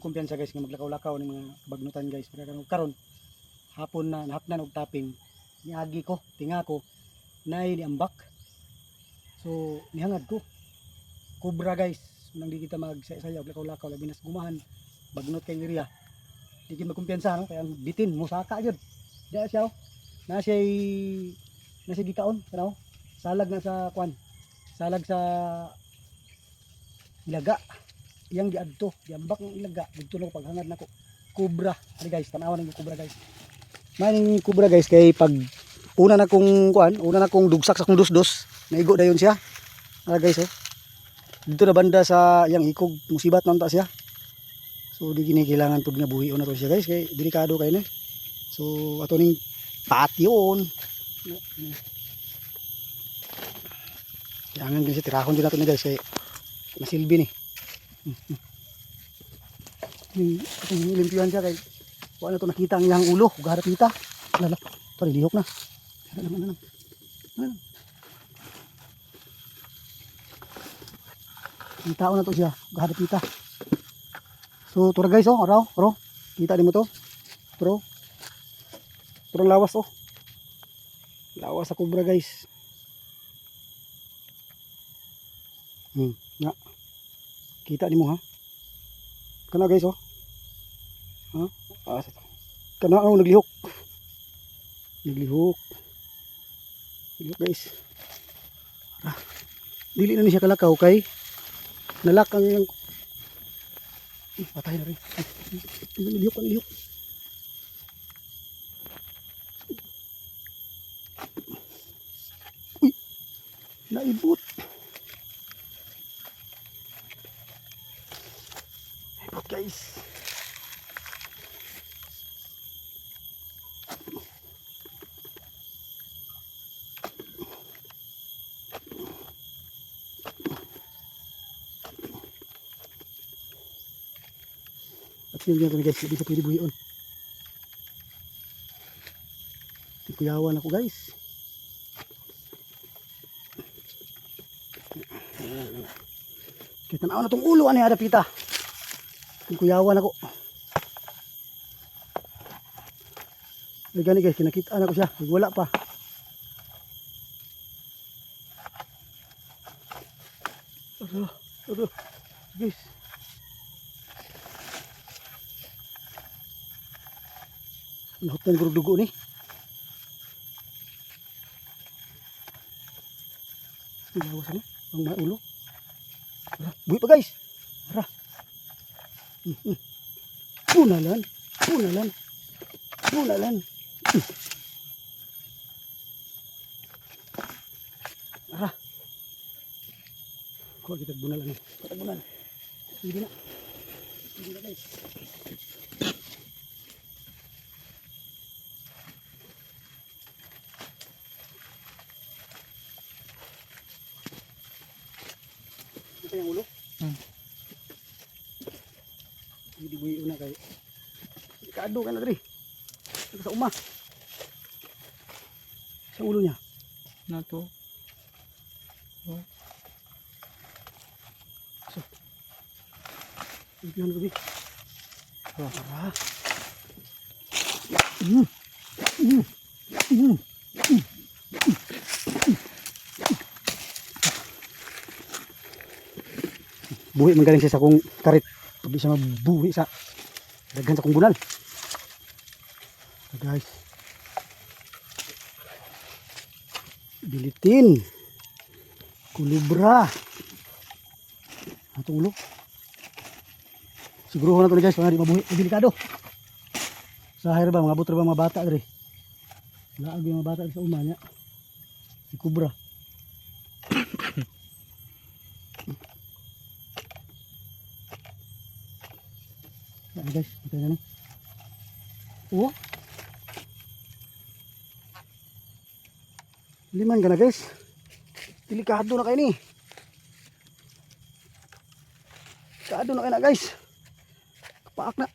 kumpiyansa guys nga maglakaw-lakaw ng mga bagnutan guys. Pero karon karon hapon na nahapnan og tapping niagi ko tinga ko nay ambak so nihangad ko. Kubra guys nang di kita magsaya og lakaw-lakaw labi nas gumahan bagnot kay area di kita magkumpiyansa no? Kaya ang bitin musaka gyud di siya oh. na siya na siya gikaon kanaw salag na sa kwan? Salag sa ilaga iyang giadto giambak ng ilaga. Dito na paghangad nako. Kubra. Ali guys tanawan ng kubra guys. Maning kubra guys kay pag una na kong kuan una na kong dugsak sa kong dusdos naigo dayon siya. Ala guys oh. Dito na banda sa iyang ikog musibat man ta siya. So di gini kailangan pud nga buhi na to siya guys kay delikado kay ni so ato ning patyon. Jangan kasi tirahon din nato ni guys kay masilbi ni Hmm, limpihan siya kay wala na to nakita ang iyang ulo, ugarap kita. Lala, pare lihok na. Ano naman ano. Ano? Ang tao na to siya, ugarap kita. So, tura guys, oh, araw, araw. Kita din mo to. Pero, pero lawas, oh. Lawas sa kubra, guys. Hmm, nga. Kita din mo, ha? Kana guys oh. Ha? Ah, sa. Kana oh naglihok. Naglihok. Naglihok guys. Ah. Dili na ni siya kalakaw kay nalak ang iyang Ih, patay na rin. Ay, Nilihok, nilihok. Uy, naibot. Guys. At yun yan guys, hindi sa pwede buhion. Kuyawan ako guys. Kita na na tong ulo ani ada pita. Kuyawan ako. Ay gani guys, kinakita na ko siya. Wala pa. Aduh, aduh. Guys. Nahutan ko dugo ni. Ilawas ni. Ang mga ulo. Ara, buhi pa guys. Punalan. Punalan. Punalan. Ara. Kuha kita bunalan. Kita bunalan. Hindi na. Hindi na guys. Ito yung ulo? Hmm. Hindi buhi una kay. Kado ka na diri. Sa uma. Sa ulo niya. na to. Tingnan ko di. Oh. Para. Mm. Mm. Mm. Buhi man galing siya sa kong karit. Di siya mabuhi sa daghan sa kong bunal. So guys. Bilitin. Kulubra. Ang ulo. Siguro na to guys, mga di mabuhi, delikado. Sa hire ba, mga buto ba mga bata diri. Laag yung mga bata sa uma niya. Si Kubra. Yan guys, ito na ni. Oh. Liman ka na guys. Delikado na kayo ni. Delikado na kayo na guys. Kapaak na.